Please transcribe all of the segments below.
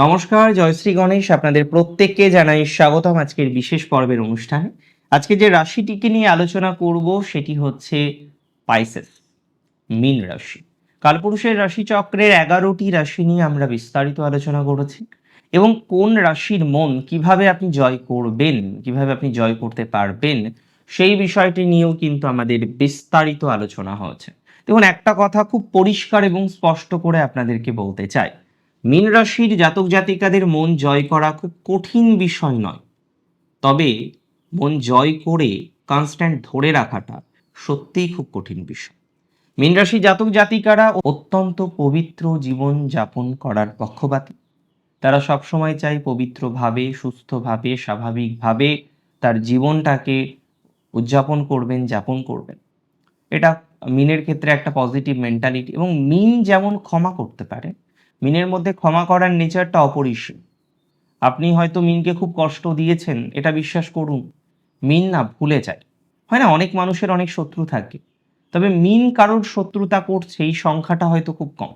নমস্কার জয়শ্রী গণেশ। আপনাদের প্রত্যেককে জানাই স্বাগতম আজকের বিশেষ পর্বের অনুষ্ঠানে। আজকে যে রাশিটিকে নিয়ে আলোচনা করব, সেটি হচ্ছে পাইসেস, মীন রাশি। কালপুরুষের রাশিচক্রের এগারোটি রাশি নিয়ে আমরা বিস্তারিত আলোচনা করেছি। এবং কোন রাশির মন কীভাবে আপনি জয় করবেন, কীভাবে আপনি জয় করতে পারবেন, সেই বিষয়টি নিয়েও কিন্তু আমাদের বিস্তারিত আলোচনা হয়েছে। দেখুন, একটা কথা খুব পরিষ্কার এবং স্পষ্ট করে আপনাদেরকে বলতে চাই। মীন রাশির জাতক জাতিকাদের মন জয় করা খুব কঠিন বিষয় নয়। তবে মন জয় করে কনস্ট্যান্ট ধরে রাখাটা সত্যিই খুব কঠিন বিষয়। মীন রাশি জাতক জাতিকারা অত্যন্ত পবিত্র জীবন যাপন করার পক্ষপাতী। তারা সবসময় চায় পবিত্রভাবে, সুস্থভাবে, স্বাভাবিকভাবে তার জীবনটাকে উদযাপন করবেন, যাপন করবেন। এটা মিনের ক্ষেত্রে একটা পজিটিভ মেন্টালিটি এবং মিন যেমন ক্ষমা করতে পারে মিনের মধ্যে ক্ষমা করার নেচারটা অপরিসীম আপনি হয়তো মিনকে খুব কষ্ট দিয়েছেন, এটা বিশ্বাস করুন। মিন না ভুলে যায়। হয় না, অনেক মানুষের অনেক শত্রু থাকে। তবে মিন কারোর শত্রুতা করছে, এই সংখ্যাটা হয়তো খুব কম।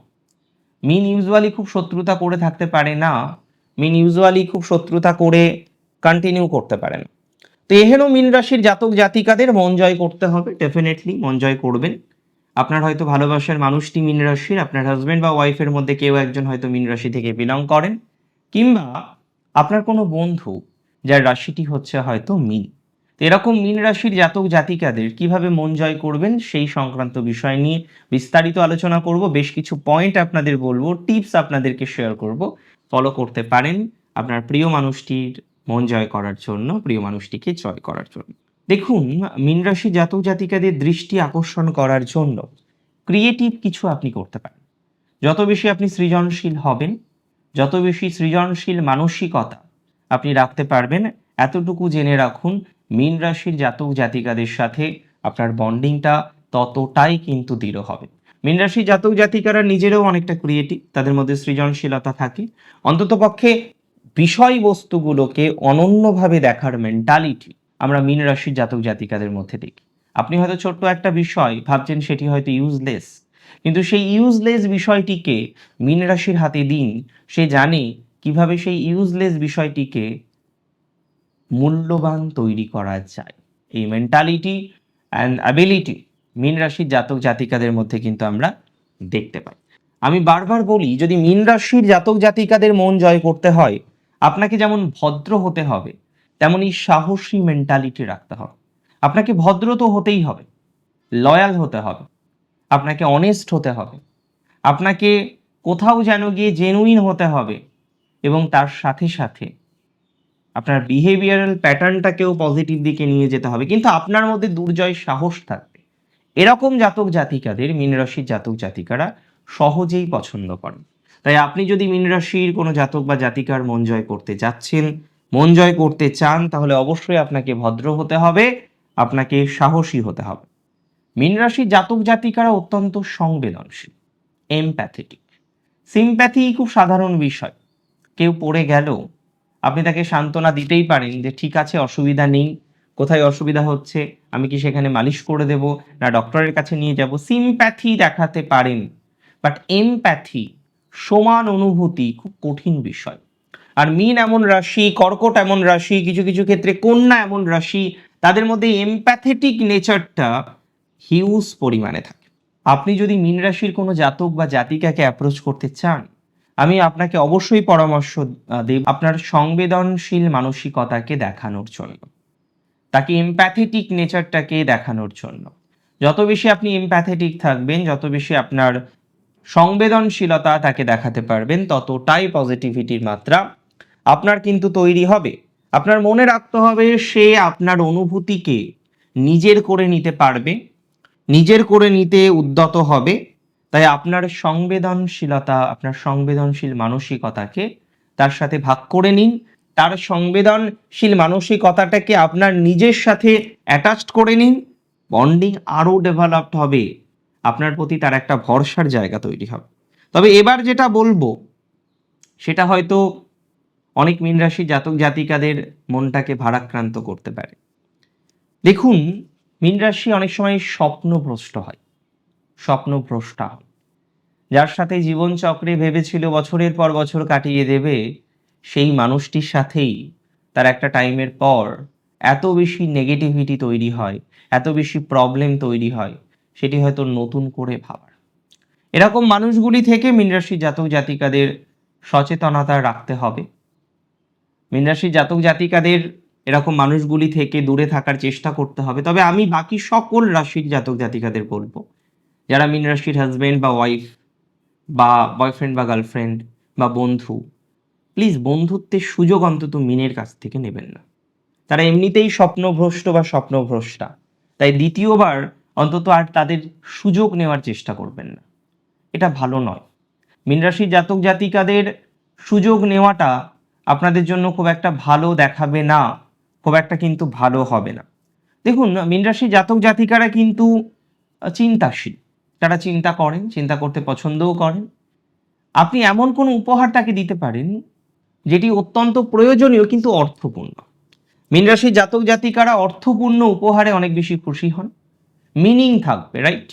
মিন ইউজুয়ালি খুব শত্রুতা করে থাকতে পারে না। মিন ইউজুয়ালি খুব শত্রুতা করে কন্টিনিউ করতে পারে না। তো এহেন মিন রাশির জাতক জাতিকাদের মন জয় করতে হবে। ডেফিনেটলি মন জয় করবেন। আপনার হয়তো ভালোবাসার মানুষটি মিন রাশির, আপনার হাজব্যান্ড বা ওয়াইফের মধ্যে কেউ একজন হয়তো মিন রাশি থেকে বিলং করেন, কিংবা আপনার কোনো বন্ধু যার রাশিটি হচ্ছে হয়তো মিন। এরকম মিন রাশির জাতক জাতিকাদের কীভাবে মন জয় করবেন সেই সংক্রান্ত বিষয় নিয়ে বিস্তারিত আলোচনা করব। বেশ কিছু পয়েন্ট আপনাদের বলব টিপস আপনাদেরকে শেয়ার করব। ফলো করতে পারেন আপনার প্রিয় মানুষটির মন জয় করার জন্য, প্রিয় মানুষটিকে জয় করার জন্য। দেখুন, মীন রাশি জাতক জাতিকাদের দৃষ্টি আকর্ষণ করার জন্য ক্রিয়েটিভ কিছু আপনি করতে পারেন। যত বেশি আপনি সৃজনশীল হবেন, যত বেশি সৃজনশীল মানসিকতা আপনি রাখতে পারবেন, এতটুকু জেনে রাখুন, মীন রাশির জাতক জাতিকাদের সাথে আপনার বন্ডিংটা ততটাই কিন্তু দৃঢ় হবে। মীন রাশির জাতক জাতিকারা নিজেরাও অনেকটা ক্রিয়েটিভ তাদের মধ্যে সৃজনশীলতা থাকে। অন্ততপক্ষে বিষয়বস্তুগুলোকে অনন্যভাবে দেখার মেন্টালিটি আমরা মীন রাশির জাতক জাতিকাদের মধ্যে দেখি। আপনি হয়তো ছোট্ট একটা বিষয় ভাবছেন সেটি হয়তো ইউজলেস কিন্তু সেই ইউজলেস বিষয়টিকে মীন রাশির হাতে দিন। সে জানে কীভাবে সেই ইউজলেস বিষয়টিকে মূল্যবান তৈরি করা যায়। এই মেন্টালিটি অ্যান্ড অ্যাবিলিটি মীন রাশির জাতক জাতিকাদের মধ্যে কিন্তু আমরা দেখতে পাই। আমি বারবার বলি, যদি মীন রাশির জাতক জাতিকাদের মন জয় করতে হয়, আপনাকে যেমন ভদ্র হতে হবে তেমনই সাহসী মেন্টালিটি রাখতে হবে। আপনাকে ভদ্র তো হতেই হবে লয়াল হতে হবে, আপনাকে অনেস্ট হতে হবে, আপনাকে কোথাও যেন গিয়ে জেনুইন হতে হবে এবং তার সাথে সাথে আপনার বিহেভিয়ারাল প্যাটার্নটাকেও পজিটিভ দিকে নিয়ে যেতে হবে। কিন্তু আপনার মধ্যে দুর্জয় সাহস থাকবে। এরকম জাতক জাতিকাদের মীন রাশির জাতক জাতিকারা সহজেই পছন্দ করেন। তাই আপনি যদি মিনরাশির কোনো জাতক বা জাতিকার মন জয় করতে যাচ্ছেন মন জয় করতে চান, তাহলে অবশ্যই আপনাকে ভদ্র হতে হবে, আপনাকে সাহসী হতে হবে। মীন রাশির জাতক জাতিকারা অত্যন্ত সংবেদনশীল এমপ্যাথেটিক সিম্প্যাথি খুব সাধারণ বিষয়। কেউ পড়ে গেল আপনি তাকে সান্ত্বনা দিতেই পারেন যে, ঠিক আছে, অসুবিধা নেই, কোথায় অসুবিধা হচ্ছে, আমি কি সেখানে মালিশ করে দেব, না ডক্টরের কাছে নিয়ে যাব? সিম্প্যাথি দেখাতে পারেন বাট এমপ্যাথি সমান অনুভূতি খুব কঠিন বিষয়। আর মিন এমন রাশি, কর্কট এমন রাশি, কিছু কিছু ক্ষেত্রে কন্যা এমন রাশি, তাদের মধ্যে এমপ্যাথেটিক নেচারটা হিউজ পরিমাণে থাকে। আপনি যদি মিন রাশির কোনো জাতক বা জাতিকাকে অ্যাপ্রোচ করতে চান, আমি আপনাকে অবশ্যই পরামর্শ দেব আপনার সংবেদনশীল মানসিকতাকে দেখানোর জন্য। তাকে এমপ্যাথেটিক নেচারটাকে দেখানোর জন্য। যত বেশি আপনি এমপ্যাথেটিক থাকবেন, যত বেশি আপনার সংবেদনশীলতা তাকে দেখাতে পারবেন, ততটাই পজিটিভিটির মাত্রা আপনার কিন্তু তৈরি হবে। আপনার মনে রাখতে হবে সে আপনার অনুভূতিকে নিজের করে নিতে পারবে, নিজের করে নিতে উদ্যত হবে। তাই আপনার সংবেদনশীলতা, আপনার সংবেদনশীল মানসিকতাকে তার সাথে ভাগ করে নিন। তার সংবেদনশীল মানসিকতাটাকে আপনার নিজের সাথে অ্যাটাচড করে নিন। বন্ডিং আরও ডেভেলপড হবে। আপনার প্রতি তার একটা ভরসার জায়গা তৈরি হবে। তবে এবার যেটা বলব, সেটা হয়তো অনেক মীন রাশি জাতক জাতিকাদের মনটাকে ভারাক্রান্ত করতে পারে। দেখুন, মীন রাশি অনেক সময় স্বপ্নভ্রষ্ট হয়, স্বপ্নভ্রষ্টা যার সাথে জীবনচক্রে ভেবেছিল বছরের পর বছর কাটিয়ে দেবে, সেই মানুষটির সাথেই তার একটা টাইমের পর এত বেশি নেগেটিভিটি তৈরি হয়, এত বেশি প্রবলেম তৈরি হয়, সেটি হয়তো নতুন করে ভাবার। এরকম মানুষগুলি থেকে মিনরাশি জাতক জাতিকাদের সচেতনতা রাখতে হবে। মিনরাশি জাতক জাতিকাদের এরকম মানুষগুলি থেকে দূরে থাকার চেষ্টা করতে হবে। তবে আমি বাকি সকল রাশির জাতক জাতিকাদের বলব, যারা মিন রাশির হাজবেন্ড বা ওয়াইফ বা বয়ফ্রেন্ড বা গার্লফ্রেন্ড বা বন্ধু প্লিজ বন্ধুত্বের সুযোগ অন্তত মিনের কাছ থেকে নেবেন না। তারা এমনিতেই স্বপ্নভ্রষ্ট বা স্বপ্নভ্রষ্টা, তাই দ্বিতীয়বার অন্তত আর তাদের সুযোগ নেওয়ার চেষ্টা করবেন না। এটা ভালো নয়। মিনরাশির জাতক জাতিকাদের সুযোগ নেওয়াটা আপনাদের জন্য খুব একটা ভালো দেখাবে না, খুব একটা কিন্তু ভালো হবে না। দেখুন মিনরাশি জাতক জাতিকারা কিন্তু চিন্তাশীল। তারা চিন্তা করেন, চিন্তা করতে পছন্দও করেন। আপনি এমন কোনো উপহার তাকে দিতে পারেন, যেটি অত্যন্ত প্রয়োজনীয় কিন্তু অর্থপূর্ণ। মিনরাশি জাতক জাতিকারা অর্থপূর্ণ উপহারে অনেক বেশি খুশি হন। মিনিং থাকবে, রাইট?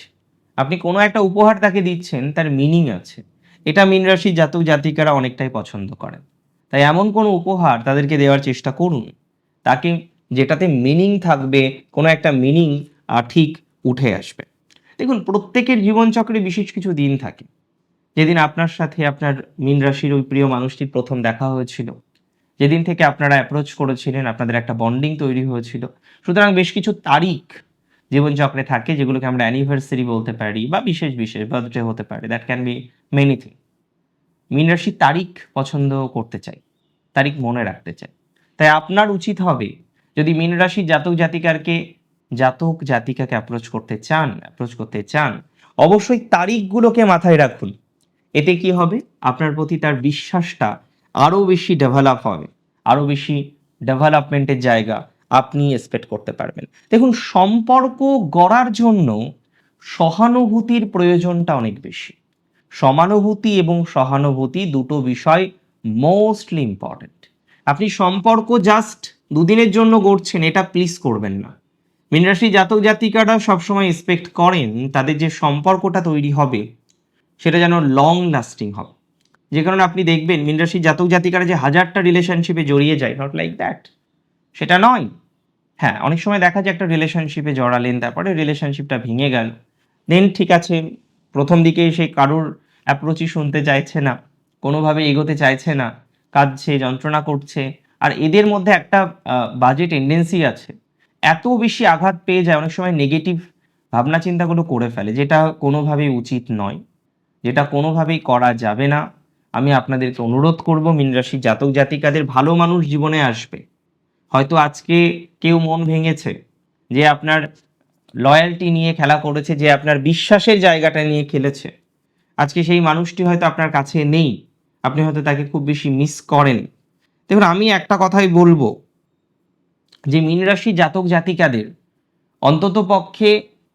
আপনি কোনো একটা উপহার তাকে দিচ্ছেন, তার মিনিং আছে। এটা মিনরাশি জাতক জাতিকারা অনেকটাই পছন্দ করেন। তাই এমন কোনো উপহার তাদেরকে দেওয়ার চেষ্টা করুন। তাকে যেটাতে মিনিং থাকবে, কোনো একটা মিনিং ঠিক উঠে আসবে। দেখুন, প্রত্যেকের জীবনচক্রে বিশেষ কিছু দিন থাকে। যেদিন আপনার সাথে আপনার মিন রাশির ওই প্রিয় মানুষটির প্রথম দেখা হয়েছিল। যেদিন থেকে আপনারা অ্যাপ্রোচ করেছিলেন, আপনাদের একটা বন্ডিং তৈরি হয়েছিল। সুতরাং বেশ কিছু তারিখ জীবনচক্রে থাকে, যেগুলোকে আমরা অ্যানিভার্সারি বলতে পারি, বা বিশেষ বিশেষ বার্থডে হতে পারে that can be many thing mean রাশি তারিখ পছন্দ করতে চাই তারিখ মনে রাখতে চাই তাই আপনার উচিত হবে, যদি মীন রাশি জাতক জাতিকারকে, জাতক জাতিকাকে অ্যাপ্রোচ করতে চান অ্যাপ্রোচ করতে চান, অবশ্যই তারিখগুলোকে মাথায় রাখুন। এতে কি হবে? আপনার প্রতি তার বিশ্বাসটা আরও বেশি ডেভেলপ হবে আরও বেশি ডেভেলপমেন্টের জায়গা আপনি এক্সপেক্ট করতে পারবেন। দেখুন, সম্পর্ক গড়ার জন্য সহানুভূতির প্রয়োজনটা অনেক বেশি। সমানুভূতি এবং সহানুভূতি দুটো বিষয় মোস্টলি ইম্পর্ট্যান্ট আপনি সম্পর্ক জাস্ট দুদিনের জন্য গড়ছেন, এটা প্লিজ করবেন না। মিনরাশি জাতক জাতিকারা সবসময় এক্সপেক্ট করেন তাদের যে সম্পর্কটা তৈরি হবে, সেটা যেন লং লাস্টিং হবে। যে কারণে আপনি দেখবেন মিনরাশি জাতক জাতিকারা যে হাজারটা রিলেশনশিপে জড়িয়ে যায় নট লাইক দ্যাট সেটা নয়। হ্যাঁ অনেক সময় দেখা যায় একটা রিলেশনশিপে জড়ালেন, তারপরে রিলেশনশিপটা ভেঙে গেল। দেন ঠিক আছে প্রথম দিকে সে কারোর অ্যাপ্রোচই শুনতে চাইছে না, কোনোভাবে এগোতে চাইছে না, কাঁদছে, যন্ত্রণা করছে, আর এদের মধ্যে একটা বাজে টেন্ডেন্সি আছে। এত বেশি আঘাত পেয়ে যায়, অনেক সময় নেগেটিভ ভাবনা চিন্তাগুলো করে ফেলে, যেটা কোনোভাবেই উচিত নয়, যেটা কোনোভাবেই করা যাবে না। আমি আপনাদেরকে অনুরোধ করব মিনরাশি জাতক জাতিকাদের, ভালো মানুষ জীবনে আসবে। হয়তো আজকে কেউ মন ভেঙেছে যে আপনার লয়্যালটি নিয়ে খেলা করেছে, যে আপনার বিশ্বাসের জায়গাটা নিয়ে খেলেছে। আজকে সেই মানুষটি হয়তো আপনার কাছে নেই, আপনি হয়তো তাকে খুব বেশি মিস করেন। দেখুন, আমি একটা কথাই বলব, যে মীন রাশি জাতক জাতিকাদের অন্তত পক্ষে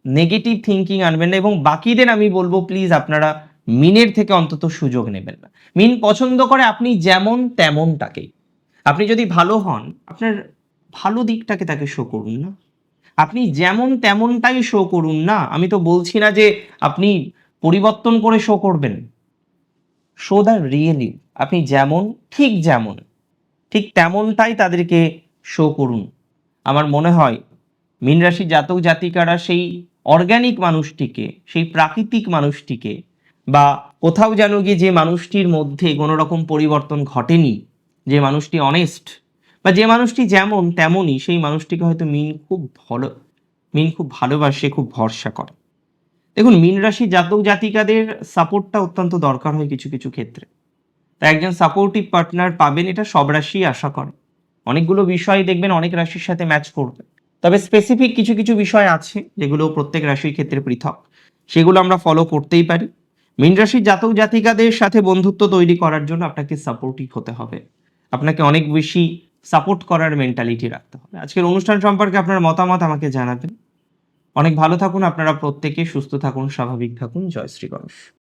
নেগেটিভ থিঙ্কিং আনবেন না, এবং বাকিদের আমি বলব প্লিজ আপনারা মিনের থেকে অন্তত সুযোগ নেবেন না। মিন পছন্দ করে আপনি যেমন তেমন তাকেই আপনি যদি ভালো হন, আপনার ভালো দিকটাকে তাকে শো করুন না। আপনি যেমন তেমনটাই শো করুন, না? আমি তো বলছি না যে আপনি পরিবর্তন করে শো করবেন। শো দ্য রিয়েলি আপনি যেমন, ঠিক যেমন, ঠিক তেমনটাই তাদেরকে শো করুন। আমার মনে হয়, মীন রাশি জাতক জাতিকারা সেই অর্গানিক মানুষটিকে, সেই প্রাকৃতিক মানুষটিকে, বা কোথাও যেন গিয়ে যে মানুষটির মধ্যে কোনো রকম পরিবর্তন ঘটেনি, যে মানুষটি অনেস্ট বা যে মানুষটি যেমন তেমনই সেই মানুষটিকে হয়তো মিন খুব ভালো মিন খুব ভালোবাসে, খুব ভরসা করে। দেখুন, মিন রাশি জাতক জাতিকাদের সাপোর্টটা অত্যন্ত দরকার হয় কিছু কিছু ক্ষেত্রে। তাই একজন সাপোর্টিভ পার্টনার পাবেন, এটা সব রাশি আশা করে। অনেকগুলো বিষয় দেখবেন, অনেক রাশির সাথে ম্যাচ করবে। তবে স্পেসিফিক কিছু কিছু বিষয় আছে, যেগুলো প্রত্যেক রাশির ক্ষেত্রে পৃথক। সেগুলো আমরা ফলো করতেই পারি। মিন রাশির জাতক জাতিকাদের সাথে বন্ধুত্ব তৈরি করার জন্য আপনাকে সাপোর্টিভ হতে হবে। আপনাকে অনেক বেশি সাপোর্ট করার মেন্টালিটি রাখতে হবে। আজকের অনুষ্ঠান সম্পর্কে আপনার মতামত আমাকে জানাবেন। অনেক ভালো থাকুন, আপনারা প্রত্যেকে সুস্থ থাকুন, স্বাভাবিক থাকুন। জয় শ্রী গণেশ।